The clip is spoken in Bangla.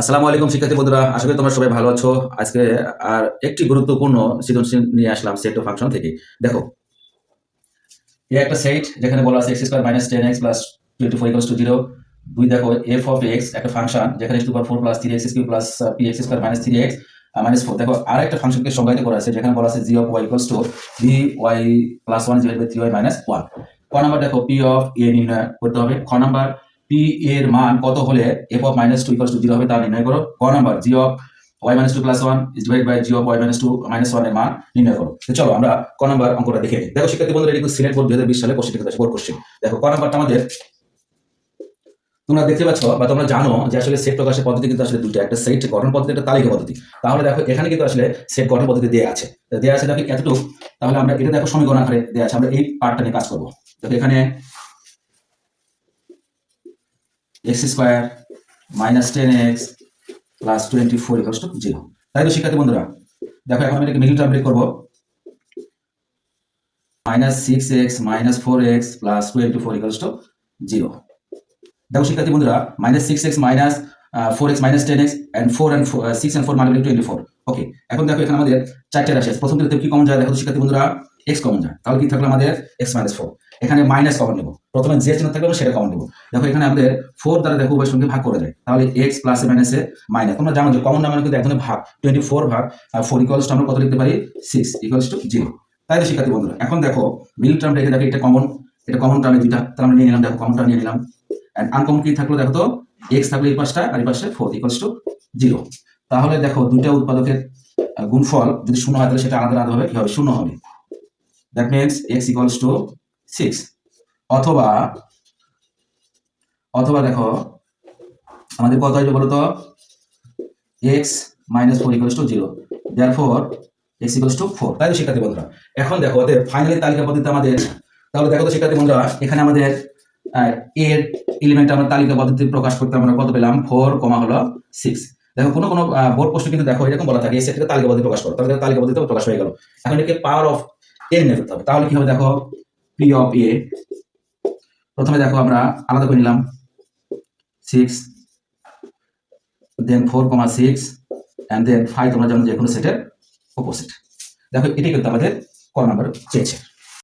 আসসালামু আলাইকুম শিক্ষার্থী বন্ধুরা করি তোমরা সবাই ভালো আছো। আজকে আর একটি গুরুত্বপূর্ণ সৃজনশীল নিয়ে আসলাম সেট ও ফাংশন থেকে। দেখো, এ একটা সেট যেখানে বলা আছে x square minus ten x plus twenty four equals to zero দুই দেখো এফ অফ এক্স একটা ফাংশন যেখানে x to power four plus three x cube plus p x square minus three x minus four দেখো আর একটা ফাংশনকে সংজ্ঞায়িত করা আছে যেখানে বলা আছে g of y equals to v y plus one zero three y minus one ক নাম্বার দেখো পি অফ এ নির্ণয় করতে হবে। খ নাম্বার পি এর মান কত হলে f of minus two equals to zero হবে তা নির্ণয় করো। ক number g of y minus two plus one is divide by g of y minus two minus ওয়ানের মান নির্ণয় করো। চলো আমরা ক নাম্বার অঙ্কটা দেখে নিই। দেখো শিক্ষার্থী বন্ধুরা, এটি সিলেট বোর্ড দুই হাজার বিশ সালে কোশ্চেন কোশ্চেন দেখো, ক নাম্বারটা আমাদের, তোমরা দেখতে পাচ্ছ বা তোমরা জানো যে আসলে সেট প্রকাশের পদ্ধতি কিন্তু আসলে দুটো একটা সেট গঠন পদ্ধতি, একটা তালিকা পদ্ধতি। তাহলে দেখো, এখানে কিন্তু আসলে সেট গঠন পদ্ধতি দেওয়া আছে। দেওয়া আছে দেখো এতটুকু। তাহলে আমরা এটা দেখো সমীকরণ আকারে দেওয়া আছে। আমরা এই পার্টটা নিয়ে কাজ করব। দেখো এখানে x square minus ten x plus twenty four equals to zero তাই তো শিক্ষার্থী বন্ধুরা, দেখো এখন আমি এটাকে মিডিল টার্ম ব্রেক করব। Minus six x minus four x plus twenty four equals to zero দেখো শিক্ষার্থী বন্ধুরা, minus six x minus four x minus ten x and four and six and four মানে টোয়েন্টি ফোর। ওকে এখন দেখো এখানে আমাদের চারটে রাশি আছে। প্রথম থেকে কি কমন যায়? দেখো শিক্ষার্থী বন্ধুরা এক্স কমন যায়। তাহলে কি থাকল আমাদের? এক্স মাইনাস ফোর এখানে মাইনাস কমন নেব। প্রথমে যে চিহ্ন থাকবে সেটা কমন নেব। দেখো এখানে আমাদের ফোর দ্বারা দেখো উভয় সঙ্গে ভাগ করে যায়। তাহলে এক্স প্লাসে মাইনাসে মাইনাস তোমরা জানো যে কমন নাম্বার কিন্তু এক ভাগ। টোয়েন্টি ফোর ভাগ ফোর ইকুয়ালস টু আমরা কত লিখতে পারি? সিক্স ইকুয়ালস টু জিরো তাই শিক্ষার্থী বন্ধুরা, এখন দেখো মিল টার্ম রেখে দেখো, এটা কমন এটা কমন টার্মে দুইটা। তাহলে আমরা নিয়ে নিলাম, দেখো কমন টার্ম নিয়ে নিলাম। অ্যান্ড আনকমন কি থাকল দেখো তো? এক্স থাকল এই পাশটা, আর এই পাশে ফোর ইকুয়ালস টু জিরো তাহলে দেখো দুইটা উৎপাদকের গুণফল যদি শূন্য হয় তাহলে সেটা আলাদা আলাদা হবে, কি হবে? শূন্য হবে। That means x equals to six অথবা অথবা দেখো, আমাদের কত আসবে বলো তো x minus four equals to zero there four x equals to four তাই তো শিক্ষার্থী বন্ধুরা? এখন দেখো, ওদের ফাইনালি তালিকা পদ্ধতিতে আমাদের, তাহলে দেখো তো শিক্ষার্থী বন্ধুরা, এখানে আমাদের এর এলিমেন্ট আমরা তালিকা পদ্ধতি প্রকাশ করতে আমরা কত পেলাম? ফোর কমা হলো সিক্স দেখো, কোনো কোনো বোর্ড প্রশ্ন কিন্তু দেখো, এরকম বলা থাকে এই সেটকে তালিকা পদ্ধতি প্রকাশ করো। তাহলে দেখো তালিকা প্রকাশ হয়ে গেল। এখন একে পাওয়ার অফ এর নিয়ে হবে। তাহলে কি হবে দেখো পি অফ এ প্রথমে দেখো আমরা আলাদা করে নিলাম। Six then four comma six and then five তোমরা জানো যে কোনো সেটের অপোজিট দেখো এটি কিন্তু আমাদের ক নাম্বার চেয়েছে